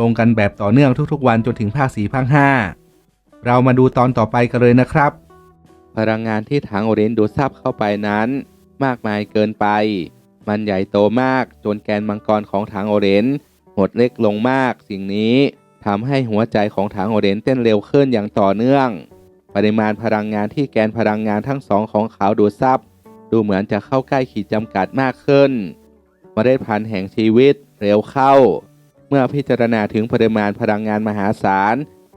ลงกันแบบต่อเนื่องทุกๆ วันจนถึงภาคสี่ภาคห้าเรามาดูตอนต่อไปกันเลยนะครับ พลังงานที่ถังโอเรนดูดซับเข้าไปนั้น มากมายเกินไป มันใหญ่โตมากจนแกนมังกรของถังโอเรนหดเล็กลงมากสิ่งนี้ทำให้หัวใจของถังโอเรนเต้นเร็วขึ้นอย่างต่อเนื่อง ปริมาณพลังงานที่แกนพลังงานทั้งสองของเขาดูดซับดูเหมือนจะเข้าใกล้ขีดจำกัดมากขึ้นเมล็ดพันธุ์แห่งชีวิตเร็วเข้า เมื่อพิจารณาถึงปริมาณพลังงานมหาศาล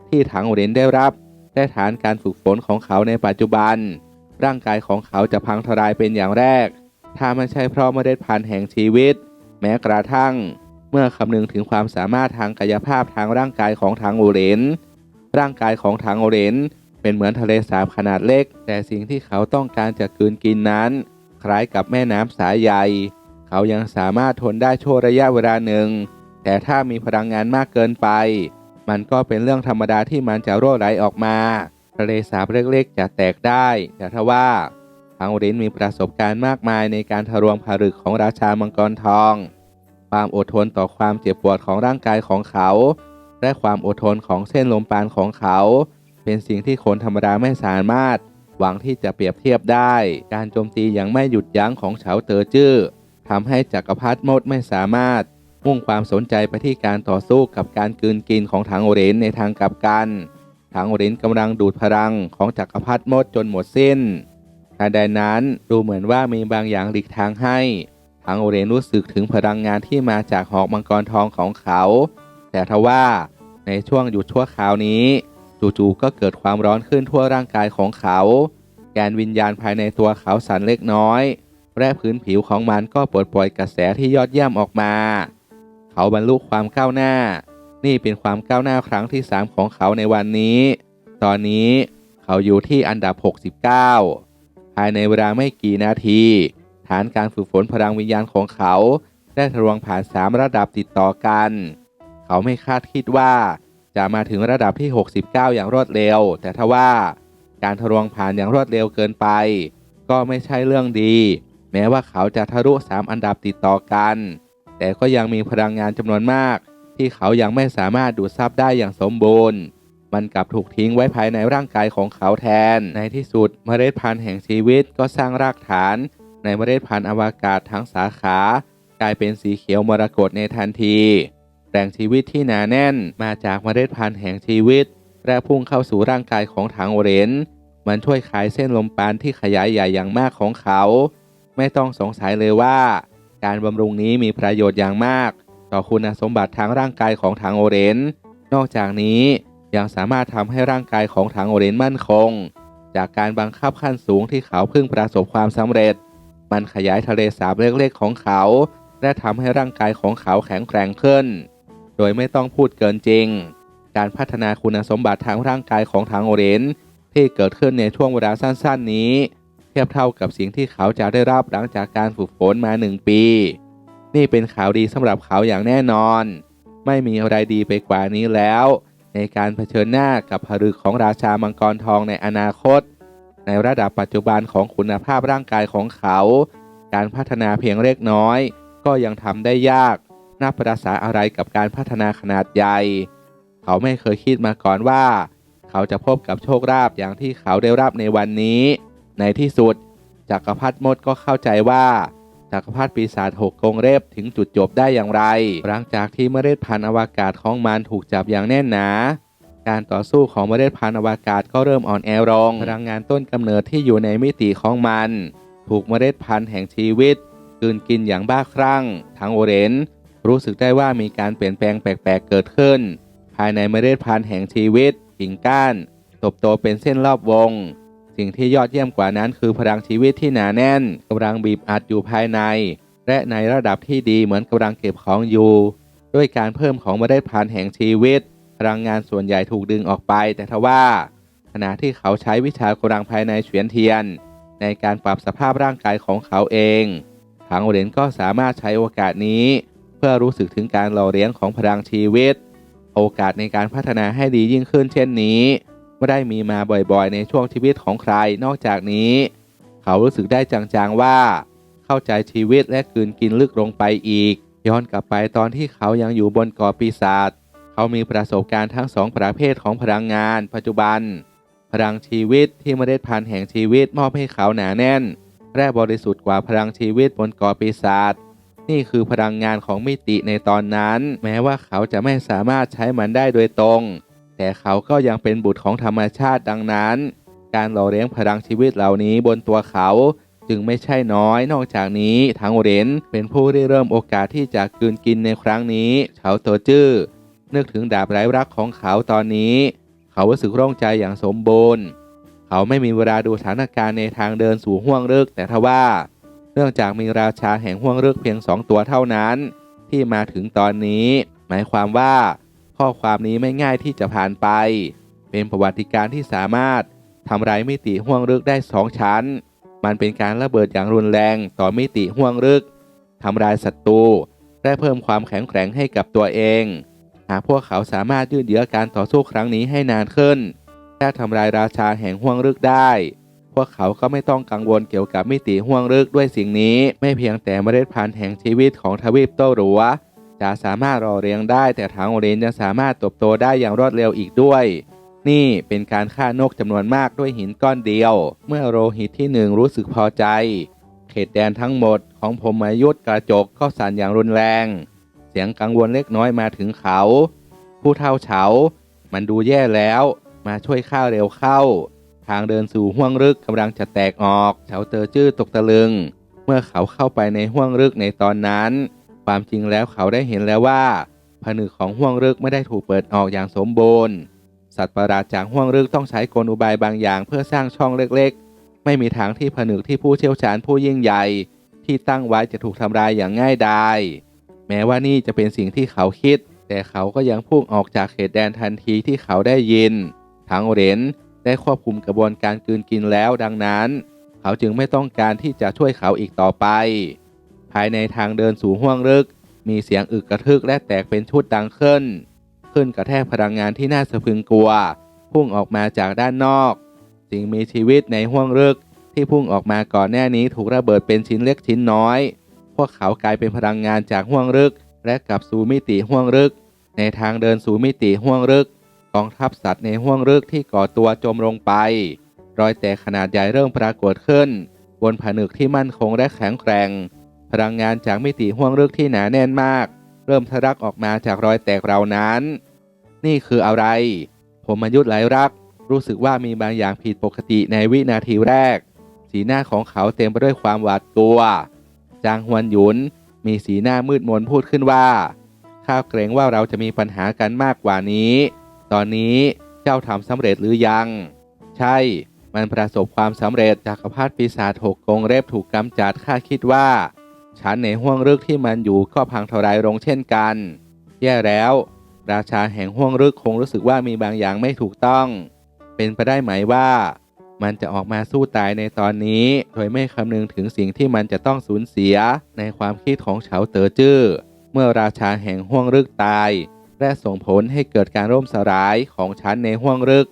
ที่ถังโอเรนได้รับ และฐานการฝึกฝนของเขาในปัจจุบัน ร่างกายของเขาจะพังทลายเป็นอย่างแรก ถ้าไม่ใช่เพราะเมล็ดพันธุ์แห่งชีวิต แม้กระทั่ง เมื่อคำนึงถึงความสามารถทางกายภาพทางร่างกายของถังโอเรนร่างกายของถังโอเรนเป็นเหมือนทะเลสาบขนาดเล็ก แต่สิ่งที่เขาต้องการจะกืนกินนั้น คล้ายกับแม่น้ำสายใหญ่ เขายังสามารถทนได้ชั่วระยะเวลาหนึ่ง แต่ถ้ามีพลังงานมากเกินไป มันก็เป็นเรื่องธรรมดาที่มันจะรั่วไหลออกมา ทะเลสาบเล็กๆ จะแตกได้ แต่ถ้าว่าทังรินมีประสบการณ์มากมายในการทะลวงผลึกของราชามังกรทอง ความอดทนต่อความเจ็บปวดของร่างกายของเขา และความอดทนของเส้นลมปานของเขา เป็นสิ่งที่คนธรรมดาไม่สามารถหวังที่จะเปรียบเทียบได้ การโจมตีอย่างไม่หยุดยั้งของเฉาเตอจื้อทำให้จักรพรรดิมดไม่สามารถ มุ่งความสนใจไปที่การต่อสู้กับการกืนกินของถังโอเรนในทางกลับกันถังโอเรนกำลังดูดพลังของจักรพรรดิมดจนหมดสิ้นทันใดนั้นดูเหมือนว่ามีบางอย่างหลีกทางให้ถังโอเรนรู้สึกถึงพลังงานที่มาจากหอกมังกรทองของเขา แต่ทว่าในช่วงหยุดชั่วคราวนี้ จู่ๆก็เกิดความร้อนขึ้นทั่วร่างกายของเขา แกนวิญญาณภายในตัวเขาสั่นเล็กน้อย และพื้นผิวของมันก็ปลดปล่อยกระแสที่ยอดเยี่ยมออกมา เขาบรรลุความก้าวหน้า นี่เป็นความก้าวหน้าครั้งที่ 3 ของเขาในวันนี้ ตอนนี้เขาอยู่ที่อันดับ 69 ภายในเวลาไม่กี่นาที ฐานการฝึกฝนพลังวิญญาณของเขา ได้ทะลวงผ่าน 3 ระดับติดต่อกัน เขาไม่คาดคิดว่าจะมาถึงระดับที่ 69 อย่างรวดเร็ว แต่ทว่าการทะลวงผ่านอย่างรวดเร็วเกินไป ก็ไม่ใช่เรื่องดี แม้ว่าเขาจะทะลุ 3 อันดับติดต่อกัน แต่ก็ยังมีพลังงานจำนวนมาก ที่เขายังไม่สามารถดูดซับได้อย่างสมบูรณ์ มันกลับถูกทิ้งไว้ภายในร่างกายของเขาแทน ในที่สุดเมล็ดพันธุ์แห่งชีวิตก็สร้างรากฐาน ในเมล็ดพันธุ์อวกาศทั้งสาขา กลายเป็นสีเขียวมรกตในทันทีแหล่งชีวิตที่หนาแน่นมาจากเมล็ดพันธุ์แห่งชีวิต และพุ่งเข้าสู่ร่างกายของถังโอเรนมันช่วยขายเส้นลมปานที่ขยายใหญ่อย่างมากของเขา ไม่ต้องสงสัยเลยว่า การบำรุงนี้มีประโยชน์อย่างมาก ต่อคุณสมบัติทางร่างกายของถังโอเรน นอกจากนี้ยังสามารถทำให้ร่างกายของถังโอเรนมั่นคง จากการบังคับขั้นสูงที่เขาเพิ่งประสบความสำเร็จ มันขยายทะเลสาบเล็กๆของเขา และทำให้ร่างกายของเขาแข็งแกร่งขึ้น โดยไม่ต้องพูดเกินจริง การพัฒนาคุณสมบัติทางร่างกายของถังโอเรนที่เกิดขึ้นในช่วงเวลาสั้น ๆ นี้ ทียบเท่ากับสิ่งที่เขาจะได้รับหลังจากการฝึกฝนมาหนึ่งปี นี่เป็นข่าวดีสำหรับเขาอย่างแน่นอน ไม่มีอะไรดีไปกว่านี้แล้ว ในการเผชิญหน้ากับผลึกของราชามังกรทองในอนาคต ในระดับปัจจุบันของคุณภาพร่างกายของเขา การพัฒนาเพียงเล็กน้อย ก็ยังทำได้ยากนับประสาอะไรกับการพัฒนาขนาดใหญ่ เขาไม่เคยคิดมาก่อนว่า เขาจะพบกับโชคลาภอย่างที่เขาได้รับในวันนี้ ในที่สุดจักรพรรดิมดก็เข้าใจว่าจักรพรรดิปีศาจหกกงเร็บถึงจุดจบได้อย่างไร หลังจากที่เมล็ดพันธุ์อวกาศของมันถูกจับอย่างแน่นหนา การต่อสู้ของเมล็ดพันธุ์อวกาศก็เริ่มอ่อนแอลงพลังงานต้นกำเนิดที่อยู่ในมิติของมัน ถูกเมล็ดพันธุ์แห่งชีวิตกืนกินอย่างบ้าคลั่งทั้งโอเรนรู้สึกได้ว่ามีการเปลี่ยนแปลงแปลกๆเกิดขึ้น ภายในเมล็ดพันธุ์แห่งชีวิตกิ่งก้านตบโตเป็นเส้นรอบวง สิ่งที่ยอดเยี่ยมกว่านั้นคือพลังชีวิตที่หนาแน่นกำลังบีบอัดอยู่ภายใน และในระดับที่ดีเหมือนกำลังเก็บของอยู่ ด้วยการเพิ่มของเมล็ดพันธุ์แห่งชีวิต พลังงานส่วนใหญ่ถูกดึงออกไป แต่ทว่า ขณะที่เขาใช้วิชากำลังภายในเฉียนเทียน ในการปรับสภาพร่างกายของเขาเองทางโอเรนก็สามารถใช้โอกาสนี้ เพื่อรู้สึกถึงการหล่อเลี้ยงของพลังชีวิต โอกาสในการพัฒนาให้ดียิ่งขึ้นเช่นนี้ ไม่ได้มีมาบ่อยๆ ในช่วงชีวิตของใครนอกจากนี้ เขารู้สึกได้จางๆว่า เข้าใจชีวิตและกืนกินลึกลงไปอีก ย้อนกลับไปตอนที่เขายังอยู่บนเกาะปีศาจเขามีประสบการณ์ทั้งสองประเภทของพลังงาน ปัจจุบัน พลังชีวิตที่เมล็ดพันธุ์แห่งชีวิตมอบให้เขาหนาแน่นและบริสุทธิ์กว่าพลังชีวิตบนเกาะปีศาจนี่คือพลังงานของมิติในตอนนั้น แม้ว่าเขาจะไม่สามารถใช้มันได้โดยตรง แต่เขาก็ยังเป็นบุตรของธรรมชาติดังนั้น การหล่อเลี้ยงพลังชีวิตเหล่านี้บนตัวเขาจึงไม่ใช่น้อย นอกจากนี้ทางโอเรนเป็นผู้ได้เริ่มโอกาสที่จะกืนกินในครั้งนี้ เขาตัวจื้อนึกถึงดาบไร้รักของเขาตอนนี้ เขารู้สึกโร่งใจอย่างสมบูรณ์ เขาไม่มีเวลาดูสถานการณ์ในทางเดินสู่ห้วงลึกแต่ทว่า เนื่องจากมีราชาแห่งห้วงลึกเพียงสองตัวเท่านั้น ที่มาถึงตอนนี้ หมายความว่า ข้อความนี้ไม่ง่ายที่จะผ่านไป เป็นประวัติการที่สามารถทำลายมิติห้วงลึกได้สองชั้น มันเป็นการระเบิดอย่างรุนแรงต่อมิติห้วงลึกทำลายศัตรูและเพิ่มความแข็งแกร่งให้กับตัวเอง หากพวกเขาสามารถยืดเยื้อการต่อสู้ครั้งนี้ให้นานขึ้นและทำลายราชาแห่งห้วงลึกได้ พวกเขาก็ไม่ต้องกังวลเกี่ยวกับมิติห้วงลึกด้วยสิ่งนี้ ไม่เพียงแต่เมล็ดพันธุ์แห่งชีวิตของทวีปโตหรัว จะสามารถรอเรียงได้ แต่ทางโอเรนยังสามารถเติบโตได้อย่างรวดเร็วอีกด้วย นี่เป็นการฆ่านกจำนวนมากด้วยหินก้อนเดียว เมื่อโรหิตที่หนึ่งรู้สึกพอใจ เขตแดนทั้งหมดของผมมายุทธกระจกก็สั่นอย่างรุนแรง เสียงกังวลเล็กน้อยมาถึงเขา ผู้เท่าเฉา มันดูแย่แล้ว มาช่วยข้าเร็วเข้า ทางเดินสู่ห้วงลึกกำลังจะแตกออกเฉาเตอจื้อตกตะลึง เมื่อเขาเข้าไปในห้วงลึกในตอนนั้น ความจริงแล้วเขาได้เห็นแล้วว่า ผนึกของห้วงลึกไม่ได้ถูกเปิดออกอย่างสมบูรณ์ สัตว์ประหลาดจากห้วงลึกต้องใช้กลอุบายบางอย่างเพื่อสร้างช่องเล็กๆ ไม่มีทางที่ผนึกที่ผู้เชี่ยวชาญผู้ยิ่งใหญ่ ที่ตั้งไว้จะถูกทำลายอย่างง่ายดายแม้ว่านี่จะเป็นสิ่งที่เขาคิด แต่เขาก็ยังพุ่งออกจากเขตแดนทันทีที่เขาได้ยิน ทั้งเรนได้ควบคุมกระบวนการกืนกินแล้วดังนั้น เขาจึงไม่ต้องการที่จะช่วยเขาอีกต่อไป ภายในทางเดินสู่ห้วงลึก มีเสียงอึกกระทึกและแตกเป็นชุดดังขึ้น ขึ้นกระแทกพลังงานที่น่าสะพึงกลัว พุ่งออกมาจากด้านนอก สิ่งมีชีวิตในห้วงลึกที่พุ่งออกมาก่อนหน้านี้ถูกระเบิดเป็นชิ้นเล็กชิ้นน้อย พวกเขากลายเป็นพลังงานจากห้วงลึก และกลับสู่มิติห้วงลึก ในทางเดินสู่มิติห้วงลึกกองทัพสัตว์ในห้วงลึกที่ก่อตัวจมลงไป รอยแตกขนาดใหญ่เริ่มปรากฏขึ้น บนผนึกที่มั่นคงและแข็งแกร่ง พลังงานจากมิติห้วงลึกที่หนาแน่นมาก เริ่มทะลักออกมาจากรอยแตกเหล่านั้น นี่คืออะไร ผมมายุทธไหลรัก รู้สึกว่ามีบางอย่างผิดปกติในวินาทีแรก สีหน้าของเขาเต็มไปด้วยความหวาดกลัว จางฮวนหยุน มีสีหน้ามืดมนพูดขึ้นว่าข้าเกรงว่าเราจะมีปัญหากันมากกว่านี้ ตอนนี้เจ้าทำสำเร็จหรือยัง ใช่ มันประสบความสำเร็จจากรพรรดิปีศาจหกกงเล็บถูกกำจัดข้าคิดว่า ชั้นในห้วงลึกที่มันอยู่ก็พังทลายลงเช่นกัน แย่แล้ว ราชาแห่งห้วงลึกคงรู้สึกว่ามีบางอย่างไม่ถูกต้อง เป็นไปได้ไหมว่า มันจะออกมาสู้ตายในตอนนี้ โดยไม่คำนึงถึงสิ่งที่มันจะต้องสูญเสียในความคิดของเฉาเต๋อจื้อเมื่อราชาแห่งห้วงลึกตาย และส่งผลให้เกิดการร่มสลายของชั้นในห้วงลึก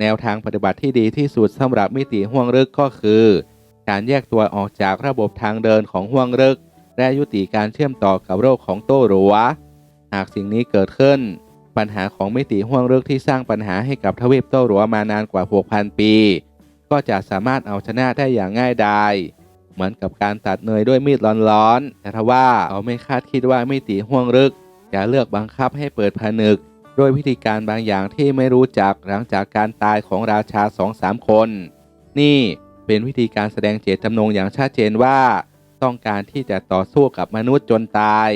แนวทางปฏิบัติที่ดีที่สุดสำหรับมิติห้วงลึกก็คือ การแยกตัวออกจากระบบทางเดินของห้วงลึก และยุติการเชื่อมต่อกับโรคของโต้หรัวหากสิ่งนี้เกิดขึ้น ปัญหาของมิติห้วงลึกที่สร้างปัญหาให้กับทวีปโต้หรัวมานานกว่า 6,000 ปี ก็จะสามารถเอาชนะได้อย่างง่ายดายเหมือนกับการตัดเนยด้วยมีดร้อนๆ แต่ทว่าเขาไม่คาดคิดว่ามิติห้วงลึกจะเลือกบังคับให้เปิดผนึกด้วยวิธีการบางอย่างที่ไม่รู้จักหลังจากการตายของราชาสองสามคน นี่เป็นวิธีการแสดงเจตจำนงอย่างชัดเจนว่า ต้องการที่จะต่อสู้กับมนุษย์จนตาย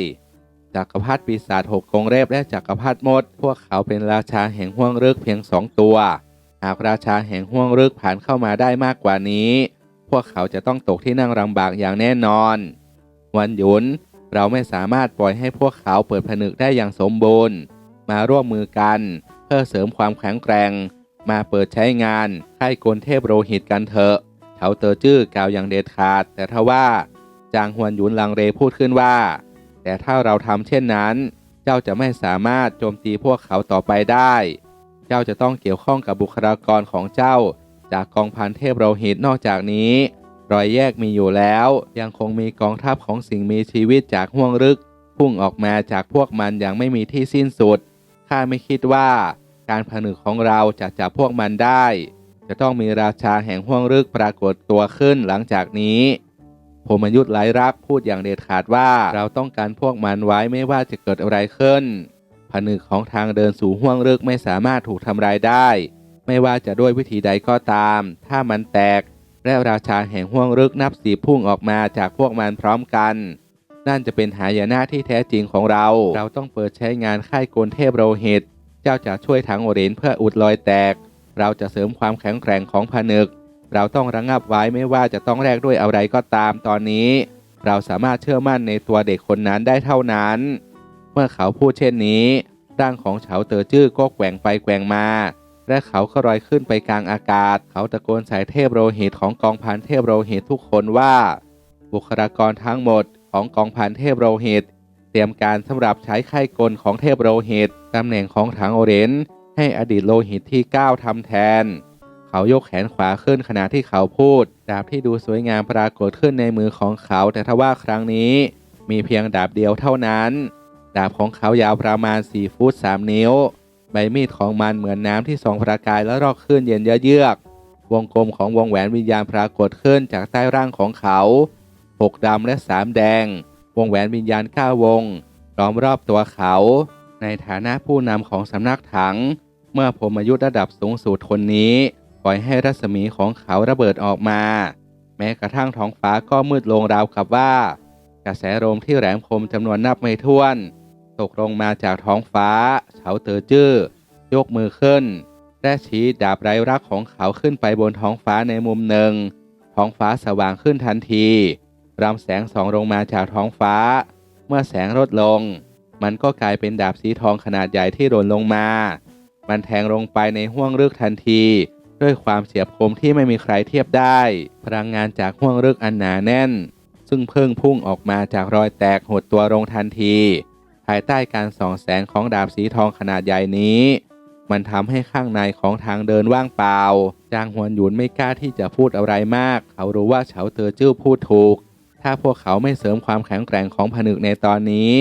จักรพรรดิปีศาจหกกงเล็บและจักรพรรดิมด พวกเขาเป็นราชาแห่งห้วงลึกเพียงสองตัว หากราชาแห่งห้วงลึกผ่านเข้ามาได้มากกว่านี้ พวกเขาจะต้องตกที่นั่งลำบากอย่างแน่นอน วันหยุนเราไม่สามารถปล่อยให้พวกเขาเปิดผนึกได้อย่างสมบูรณ์ มาร่วมมือกัน เพื่อเสริมความแข็งแกร่ง มาเปิดใช้งานค่ายกลเทพโรหิตกันเถอะเฉาเตอร์จื้อกล่าวอย่างเด็ดขาด แต่ทว่า จางฮวนหยุนลังเรพูดขึ้นว่า แต่ถ้าเราทำเช่นนั้น เจ้าจะไม่สามารถโจมตีพวกเขาต่อไปได้ เจ้าจะต้องเกี่ยวข้องกับบุคลากรของเจ้า จากกองพันเทพโรหิตนอกจากนี้ รอยแยกมีอยู่แล้ว ยังคงมีกองทัพของสิ่งมีชีวิตจากห้วงลึก พุ่งออกมาจากพวกมันอย่างไม่มีที่สิ้นสุดข้าไม่คิดว่า การผนึกของเราจะจับพวกมันได้ จะต้องมีราชาแห่งห้วงลึกปรากฏตัวขึ้นหลังจากนี้ ผมมยุทธไร้รักพูดอย่างเด็ดขาดว่าเราต้องการพวกมันไว้ไม่ว่าจะเกิดอะไรขึ้น ผนึกของทางเดินสู่ห้วงลึกไม่สามารถถูกทำลายได้ ไม่ว่าจะด้วยวิธีใดก็ตาม ถ้ามันแตก และราชาแห่งห้วงลึกนับสีพุ่งออกมาจากพวกมันพร้อมกัน นั่นจะเป็นหายนะที่แท้จริงของเรา เราต้องเปิดใช้งานค่ายโกลเทพโรหิต เจ้าจะช่วยถังโอเรนเพื่ออุดรอยแตก เราจะเสริมความแข็งแกร่งของผนึก เราต้องระงงับไว้ไม่ว่าจะต้องแลกด้วยอะไรก็ตามตอนนี้ เราสามารถเชื่อมั่นในตัวเด็กคนนั้นได้เท่านั้น เมื่อเขาพูดเช่นนี้ร่างของเฉาเตอจื้อก็แกว่งไปแกว่งมา และเขาก็ลอยขึ้นไปกลางอากาศ เขาตะโกนใส่เทพโรหิตของกองพันเทพโรหิตทุกคนว่า บุคลากรทั้งหมดของกองพันเทพโรหิตเตรียมการสำหรับใช้ไข้กลของเทพโรหิตตำแหน่งของถังโอเรนให้อดีตโลหิตที่ 9ทำแทน เขายกแขนขวาขึ้นขณะที่เขาพูด ดาบที่ดูสวยงามปรากฏขึ้นในมือของเขา แต่ทว่าครั้งนี้ มีเพียงดาบเดียวเท่านั้น ดาบของเขายาวประมาณ 4 ฟุต 3 นิ้ว ใบมีดของมันเหมือนน้ำที่ส่องประกายและรอกขึ้นเย็นเยือก วงกลมของวงแหวนวิญญาณปรากฏขึ้นจากใต้ร่างของเขา6ดำและ3แดง วงแหวนวิญญาณ9วงล้อมรอบตัวเขา ในฐานะผู้นำของสำนักถัง เมื่อผมอายุระดับสูงสุดคนนี้ ปล่อยให้รัศมีของเขาระเบิดออกมา แม้กระทั่งท้องฟ้าก็มืดลงราวกับว่า กระแสลมที่แหลมคมจำนวนนับไม่ถ้วน ตกลงมาจากท้องฟ้าเฉาเตอจื้อยกมือขึ้นและชี้ดาบไร้รักของเขาขึ้นไปบนท้องฟ้าในมุมหนึ่ง ท้องฟ้าสว่างขึ้นทันทีรำแสงสองลงมาจากท้องฟ้า เมื่อแสงลดลง มันก็กลายเป็นดาบสีทองขนาดใหญ่ที่หล่นลงมา มันแทงลงไปในห้วงลึกทันที ด้วยความเฉียบคมที่ไม่มีใครเทียบได้ พลังงานจากห้วงลึกอันหนาแน่น ซึ่งเพิ่งพุ่งออกมาจากรอยแตกหดตัวลงทันที ภายใต้การส่องแสงของดาบสีทองขนาดใหญ่นี้ มันทำให้ข้างในของทางเดินว่างเปล่า จางหวนหยุนไม่กล้าที่จะพูดอะไรมาก เขารู้ว่าเฉาเตอจื้อพูดถูก ถ้าพวกเขาไม่เสริมความแข็งแกร่งของผนึกในตอนนี้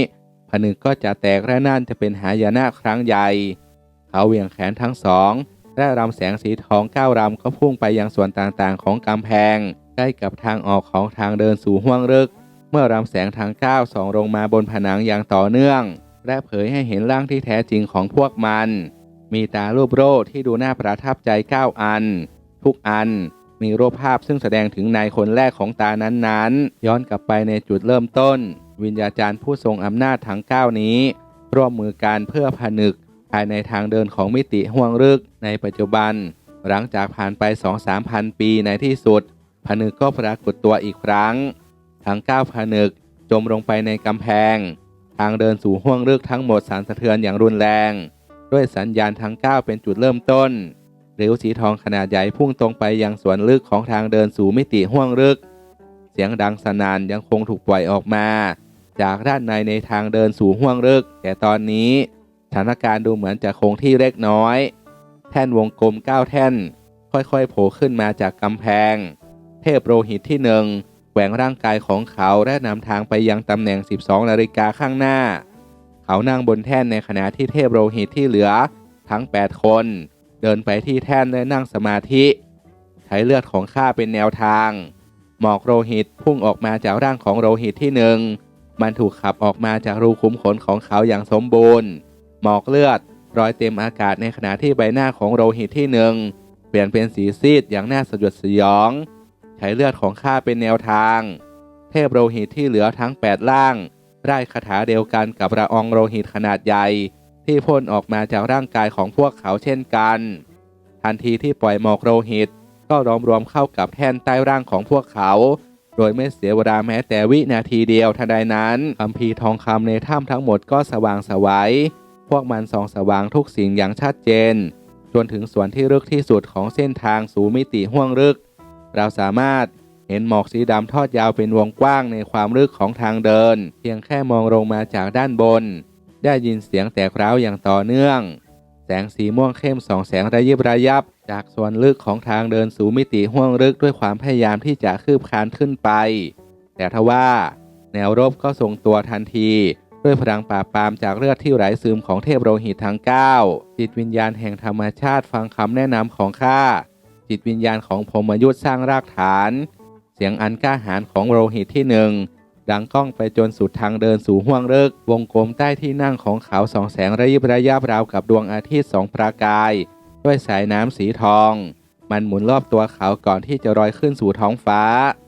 ผนึกก็จะแตกและนั่นจะเป็นหายนะครั้งใหญ่ เขาเหวี่ยงแขนทั้งสอง และรำแสงสีทองเก้ารำก็พุ่งไปยังส่วนต่างๆ ของกำแพง ใกล้กับทางออกของทางเดินสู่ห้วงลึก เมื่อรำแสงทางก้าวส่องลงมาบนผนังอย่างต่อเนื่อง และเผยให้เห็นร่างที่แท้จริงของพวกมัน มีตารูปโรคที่ดูน่าประทับใจ9อัน ทุกอันมีรูปภาพซึ่งแสดงถึงนายคนแรกของตานั้นๆ ย้อนกลับไปในจุดเริ่มต้น วิญญาจารย์ผู้ทรงอำนาจทั้ง9นี้ ร่วมมือกันเพื่อผนึก ภายในทางเดินของมิติห่วงลึกในปัจจุบัน หลังจากผ่านไป 2-3พันปีในที่สุด ผนึกก็ปรากฏตัวอีกครั้ง ทั้ง 9 ผนึกจมลงไปในกำแพง ทางเดินสู่ห้วงลึกทั้งหมดสั่นสะเทือนอย่างรุนแรง ด้วยสัญญาณทั้ง 9 เป็นจุดเริ่มต้นริ้วสีทองขนาดใหญ่พุ่งตรงไปยังสวนลึกของทางเดินสู่มิติห้วงลึก เสียงดังสนั่นยังคงถูกปล่อยออกมา จากด้านในในทางเดินสู่ห้วงลึก แต่ตอนนี้ ถานการณ์ดูเหมือนจะคงที่เล็กน้อย แท่นวงกลม 9 แท่น ค่อยๆโผล่ขึ้นมาจากกำแพง เทพโรหิตที่หนึ่งแหวงร่างกายของเขาและนำทางไปยังตำแหน่ง 12 นาฬิกาข้างหน้า เขานั่งบนแท่นในขณะที่เทพโรหิตที่เหลือ ทั้ง 8 คน เดินไปที่แท่นและนั่งสมาธิ ใช้เลือดของข้าเป็นแนวทาง หมอกโรหิตพุ่งออกมาจากร่างของโรหิตที่หนึ่งมันถูกขับออกมาจากรูขุมขนของเขาอย่างสมบูรณ์ หมอกเลือด รอยเต็มอากาศในขณะที่ใบหน้าของโรหิตที่หนึ่งเปลี่ยนเป็นสีซีดอย่างน่าสยดสยอง ใช้เลือดของข้าเป็นแนวทาง เทพโรหิตที่เหลือทั้ง 8 ล่างไร้คาถาเดียวกันกับระอองโรหิตขนาดใหญ่ ที่พ่นออกมาจากร่างกายของพวกเขาเช่นกัน ทันทีที่ปล่อยหมอกโรหิต ก็รวมรวมเข้ากับแท่นใต้ร่างของพวกเขา โดยไม่เสียเวลาแม้แต่วินาทีเดียวทันใดนั้นคัมภีร์ทองคำในถ้ำทั้งหมดก็สว่างสวัย พวกมันส่องสว่างทุกสิ่งอย่างชัดเจน จนถึงส่วนที่ลึกที่สุดของเส้นทางสู่มิติห้วงลึก เราสามารถเห็นหมอกสีดำทอดยาวเป็นวงกว้างในความลึกของทางเดิน เพียงแค่มองลงมาจากด้านบน ได้ยินเสียงแตกร้าวอย่างต่อเนื่อง แสงสีม่วงเข้มส่องแสงระยิบระยับ จากส่วนลึกของทางเดินสู่มิติห้วงลึกด้วยความพยายามที่จะคืบคลานขึ้นไป แต่ทว่า แนวรบก็ทรงตัวทันที ด้วยพลังปราบปรามจากเลือดที่ไหลซึมของเทพโลหิตทั้ง 9 จิตวิญญาณแห่งธรรมชาติฟังคำแนะนำของข้า จิตวิญญาณของพรหมยุทธสร้างรากฐาน เสียงอันกล้าหาญของโลหิตที่หนึ่งดังก้องไปจนสุดทางเดินสู่ห้วงเลึกวงกลมใต้ที่นั่งของเขาสองแสงระยิบระยับราวกับดวงอาทิตย์สองประกาย ด้วยสายน้ำสีทอง มันหมุนรอบตัวเขาก่อนที่จะลอยขึ้นสู่ท้องฟ้า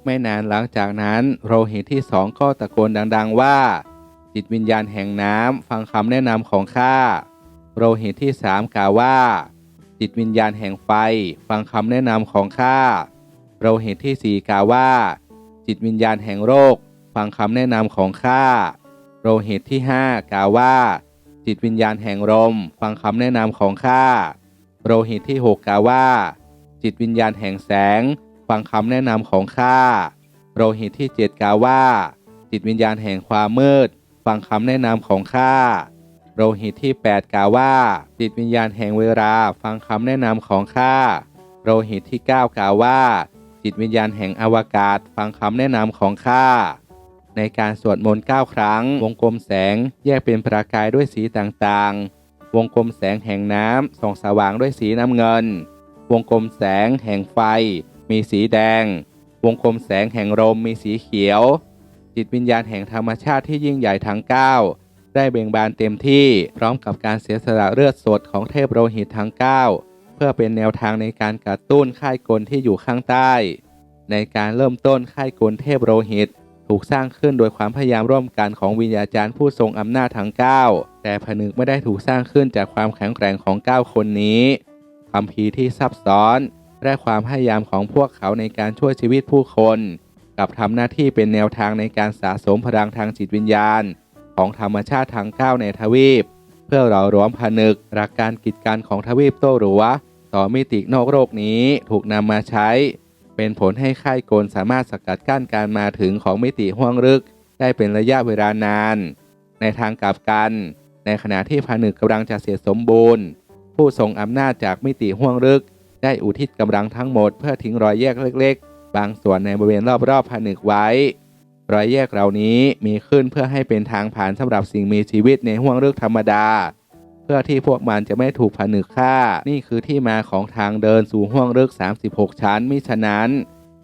ไม่นานหลังจากนั้น โรหิตที่สองก็ตะโกนดัง ๆว่า จิตวิญญาณแห่งน้ำฟังคำแนะนำของข้าโรหิตที่สามกล่าวว่า จิตวิญญาณแห่งไฟ ฟังคำแนะนำของข้าโรหิตที่สี่กล่าวว่า จิตวิญญาณแห่งโรค ฟังคำแนะนำของข้าโรหิตที่ห้ากล่าวว่า จิตวิญญาณแห่งลมฟังคำแนะนำของข้าโรหิตที่หกกล่าวว่า จิตวิญญาณแห่งแสง ฟังคำแนะนำของข้าโรหิตที่เจ็ดกล่าวว่า จิตวิญญาณแห่งความมืด ฟังคำแนะนำของข้าโรหิตที่ 8 กล่าวว่า จิตวิญญาณแห่งเวลาฟังคำแนะนำของข้าโรหิตที่ 9 กล่าวว่า จิตวิญญาณแห่งอวกาศ ฟังคำแนะนำของข้าในการสวดมนต์9ครั้ง วงกลมแสงแยกเป็นประกายด้วยสีต่างๆ วงกลมแสงแห่งน้ำส่องสว่างด้วยสีน้ำเงิน วงกลมแสงแห่งไฟ มีสีแดง วงกลมแสงแห่งลมมีสีเขียว จิตวิญญาณแห่งธรรมชาติที่ยิ่งใหญ่ทั้ง 9 ได้เบ่งบานเต็มที่พร้อมกับการเสียสละเลือดสดของเทพโลหิตทั้ง 9 เพื่อเป็นแนวทางในการกระตุ้นค่ายกลที่อยู่ข้างใต้ ในการเริ่มต้นค่ายกลเทพโลหิต ถูกสร้างขึ้นโดยความพยายามร่วมกันของวิญญาจารย์ผู้ทรงอำนาจทั้ง 9 แต่ผนึกไม่ได้ถูกสร้างขึ้นจากความแข็งแกร่งของ 9 คนนี้คำพีที่ซับซ้อนและความพยายามของพวกเขาในการช่วยชีวิตผู้คน กับทำหน้าที่เป็นแนวทางในการสะสมพลังทางจิตวิญญาณ ของธรรมชาติทั้ง9ในทวีป เพื่อเรารวมผนึกหลักการกิจการของทวีปโต้หรือวะต่อมิตินอกโลกนี้ถูกนำมาใช้ เป็นผลให้ค่ายกลสามารถสกัดกั้นการมาถึงของมิติห้วงลึก ได้เป็นระยะเวลานาน ในทางกลับกัน ในขณะที่ผนึกกำลังจะเสร็จสมบูรณ์ ผู้ทรงอำนาจจากมิติห้วงลึก ได้อุทิศกำลังทั้งหมดเพื่อทิ้งรอยแยกเล็กๆ บางส่วนในบริเวณรอบๆผนึกไว้ รอยแยกเหล่านี้มีขึ้นเพื่อให้เป็นทางผ่านสำหรับสิ่งมีชีวิตในห้วงเลึกธรรมดา เพื่อที่พวกมันจะไม่ถูกผนึกฆ่า นี่คือที่มาของทางเดินสู่ห้วงเลึก36 ชั้น มิฉะนั้น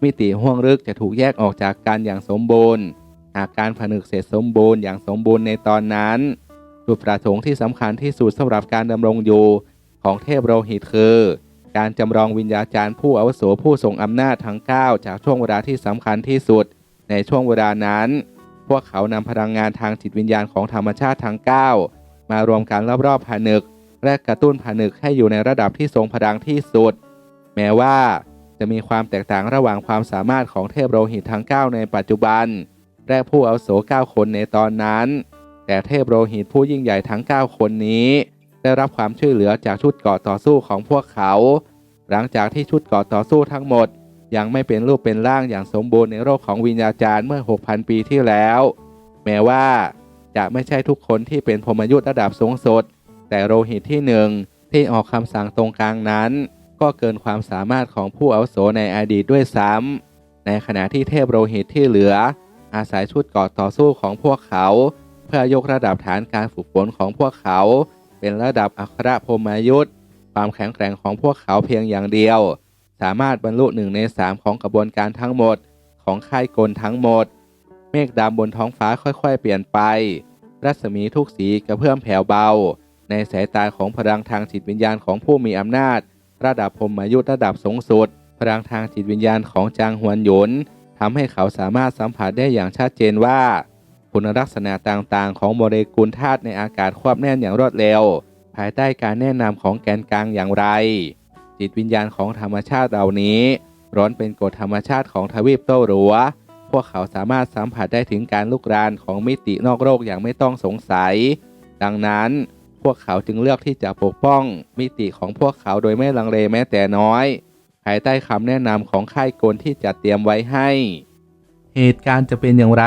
มิติห้วงเลึกจะถูกแยกออกจากกันอย่างสมบูรณ์ หากการผนึกเสร็จสมบูรณ์อย่างสมบูรณ์ในตอนนั้นจุดประสงค์ที่สำคัญที่สุดสำหรับการดำรงอยู่ของเทพโลหิตคือ การจำลองวิญญาจารย์ผู้อาวุโสผู้ทรงอำนาจทั้ง 9 จากช่วงเวลาที่สำคัญที่สุด ในช่วงเวลานั้น พวกเขานำพลังงานทางจิตวิญญาณของธรรมชาติทั้ง 9 มารวมกันรอบๆผนึก และกระตุ้นผนึกให้อยู่ในระดับที่ทรงพลังที่สุด แม้ว่าจะมีความแตกต่างระหว่างความสามารถของเทพโลหิตทั้ง 9 ในปัจจุบัน และผู้อาวุโส9คนในตอนนั้น แต่เทพโลหิตผู้ยิ่งใหญ่ทั้ง 9 คนนี้ ได้รับความช่วยเหลือจากชุดกราะต่อสู้ของพวกเขา หลังจากที่ชุดกราะต่อสู้ทั้งหมด ยังไม่เป็นรูปเป็นร่างอย่างสมบูรณ์ในโลกของวิญญาจารย์เมื่อ 6,000 ปีที่แล้ว แม้ว่าจะไม่ใช่ทุกคนที่เป็นพมยุทธระดับสูงสุด แต่โลหิตที่หนึ่งที่ออกคำสั่งตรงกลางนั้น ก็เกินความสามารถของผู้อาวุโสในอดีตด้วยซ้ำในขณะที่เทพโลหิตที่เหลือ อาศัยชุดกราะต่อสู้ของพวกเขา เพื่อยกระดับฐานการฝึกฝนของพวกเขา เป็นระดับอัครพรหมยุทธ์ความแข็งแกร่งของพวกเขาเพียงอย่างเดียว สามารถบรรลุหนึ่งในสามของกระบวนการทั้งหมด ของค่ายกลทั้งหมด เมฆดำบนท้องฟ้าค่อยๆ เปลี่ยนไป รัศมีทุกสีกระเพื่อมแผ่วเบา ในสายตาของพลังทางจิตวิญญาณของผู้มีอำนาจ ระดับพรหมยุทธ์ระดับสูงสุด พลังทางจิตวิญญาณของจางหวนหยนทำให้เขาสามารถสัมผัสได้อย่างชัดเจนว่า คุณลักษณะต่างๆ ของโมเลกุลธาตุในอากาศควบแน่นอย่างรวดเร็ว ภายใต้การแนะนำของแกนกลางอย่างไร จิตวิญญาณของธรรมชาติเหล่านี้ ร้อนเป็นกฎธรรมชาติของทวีปโต้รัว พวกเขาสามารถสัมผัสได้ถึงการลุกรานของมิตินอกโลกอย่างไม่ต้องสงสัย ดังนั้นพวกเขาจึงเลือกที่จะปกป้องมิติของพวกเขาโดยไม่ลังเลแม้แต่น้อย ภายใต้คำแนะนำของค่ายกลที่จัดเตรียมไว้ให้ เหตุการณ์จะเป็นอย่างไร